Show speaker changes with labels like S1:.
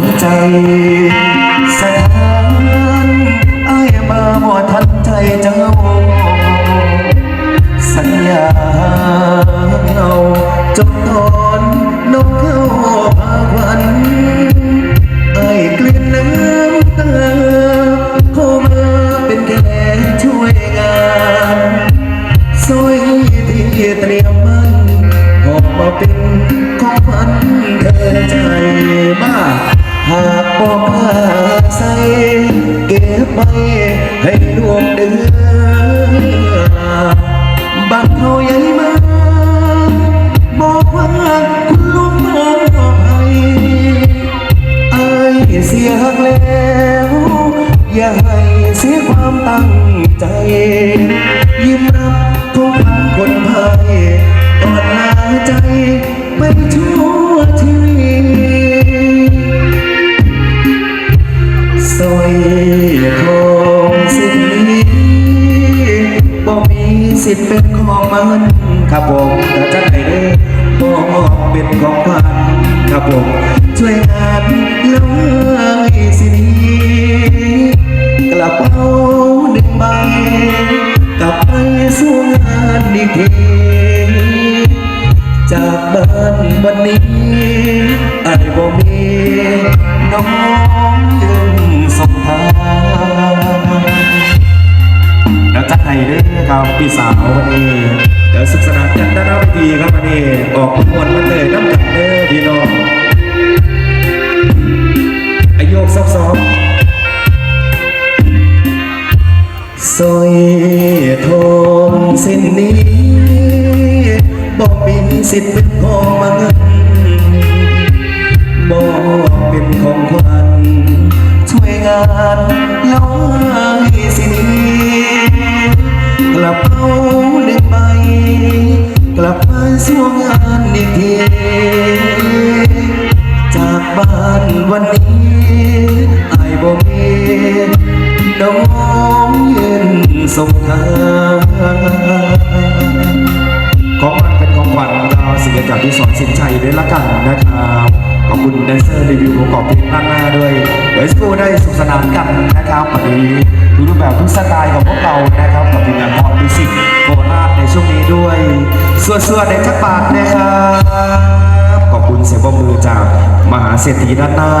S1: มใจสถานไอ้มาบ่ทันใจเจ้า สัญญาเอาจบตอนนกเข้าพาควันไอ้กลิ่นน้ำตาเข้ามาเป็นแขกช่วยงานสอยที่เตรียมมันหอบมาเป็นของขวัญเธอ ด้อบางเขาใหญ่มาบอกว่าคุณลุงมาให้อเสียหักแล้ว อย่าให้เสียความตั้งใจ ยิ้มรับทุกคำคนไทยกอดลาใจไปชั่วชีวิต สิทธิ์เป็นของมันครับผมแต่จัดให้เด้อบ่เป็นของขวัญครับผมช่วยงานแล้วให้สินี้กระเป๋าหนึ่งใบกลับไปสู่งานอีกทีจากบ้านวันนี้ไอ้บ่มีน้องยืนาววันนี้ เดี๋ยวสุขสนานกันด้านหน้าเวทีครับวันนี้ออกมวนมาเลยน้ำกันเด้อพี่น้องอโยกซอบๆสร้อยทองเส้นนี้บอกมีสิทธิ์เป็นของมันบอกเป็นของขวัญช่วยงาน จากบ้านวันนี้ไอ้บ่มีน้องยืนส่งทางของมันเป็นของขวัญดาวศิลปกรรมที่สอนสินชัยด้วยละกันนะครับขอบคุณแดนเซอร์รีวิวประกอบเพลงด้านหน้าด้วยเดี๋ยวสกูได้สุขสนานกันนะครับวันนี้ดูรูปแบบทุกสไตล์ของพวกเรานะครับกับทีมงานพรมิวสิกโคราชในช่วงนี้ด้วย ส่วนๆในจักรบาทนะครับ ขอบคุณเสียงปรบมือจากมหาเศรษฐีด้านหน้า